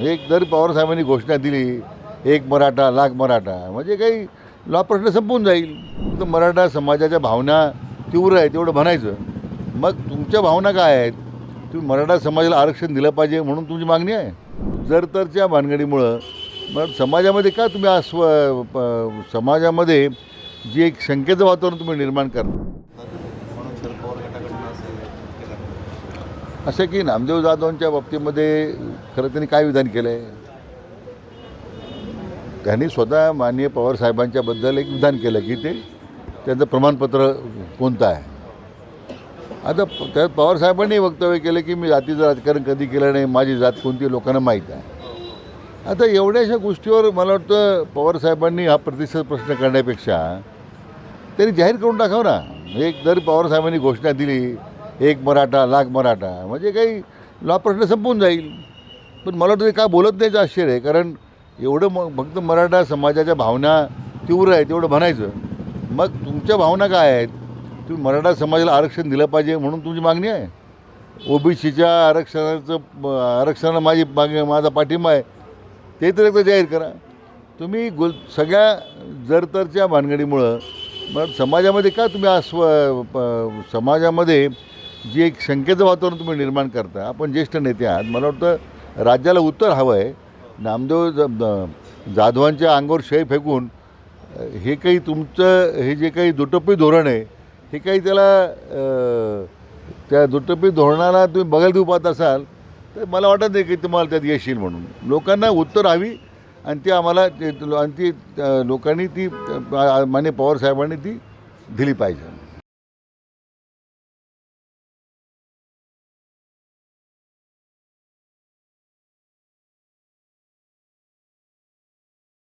एक जर पवारसाहेबांनी घोषणा दिली एक मराठा लाख मराठा म्हणजे काही ला प्रश्न संपून जाईल. तर मराठा समाजाच्या भावना तीव्र आहे तेवढं म्हणायचं. मग तुमच्या भावना काय आहेत? तुम्ही मराठा समाजाला आरक्षण दिलं पाहिजे म्हणून तुमची मागणी आहे? जर तरच्या भानगडीमुळं मग समाजामध्ये का तुम्ही अस्व प- समाजामध्ये जी एक शंकेचं वातावरण तुम्ही निर्माण करता म्हणून शरद पवार गटाकडून असं केलं असं की नामदेव जाधवांच्या बाबतीमध्ये खरं त्यांनी काय विधान केलं आहे त्यांनी स्वतः माननीय पवारसाहेबांच्याबद्दल एक विधान केलं की ते त्यांचं प्रमाणपत्र कोणतं आहे? आता प- त्यात पवारसाहेबांनी वक्तव्य केलं की मी जातीचं राजकारण कधी केलं नाही माझी जात कोणती लोकांना माहीत आहे. आता एवढ्याशा गोष्टीवर मला वाटतं पवारसाहेबांनी हा प्रतिसाद प्रश्न करण्यापेक्षा त्यांनी जाहीर करून टाकावं ना. एक जर पवारसाहेबांनी घोषणा दिली एक मराठा लाख मराठा. म्हणजे काही ला प्रश्न संपून जाईल. पण मला वाटतं ते काय बोलत नाहीचं आश्चर्य आहे. कारण एवढं मग फक्त मराठा समाजाच्या भावना तीव्र आहे तेवढं म्हणायचं. मग तुमच्या भावना काय आहेत? तुम्ही मराठा समाजाला आरक्षण दिलं पाहिजे म्हणून तुमची मागणी आहे? ओबीसीच्या आरक्षणाचं आरक्षणाला माझी मागणी माझा पाठिंबा आहे. ते तर एकदा जाहीर करा. तुम्ही गुल सगळ्या जरतरच्या भानगडीमुळं मग समाजामध्ये का तुम्ही आस्व प- समाजामध्ये जी एक शंकेचं वातावरण तुम्ही निर्माण करता आपण ज्येष्ठ नेते आहात मला वाटतं राज्याला उत्तर हवं आहे नामदेव ज- जाधवांच्या अंगावर शय फेकून हे काही तुमचं हे जे काही दुटप्पी धोरण आहे हे काही त्याला त्या दुटप्पी धोरणाला तुम्ही बघायला देऊ पाहत असाल तर मला वाटत नाही की तुम्हाला त्यात येशील म्हणून. लोकांना उत्तर हवी आणि ती आम्हाला ते आणि ती लोकांनी ती माने पवार पवारसाहेबांनी ती दिली पाहिजे.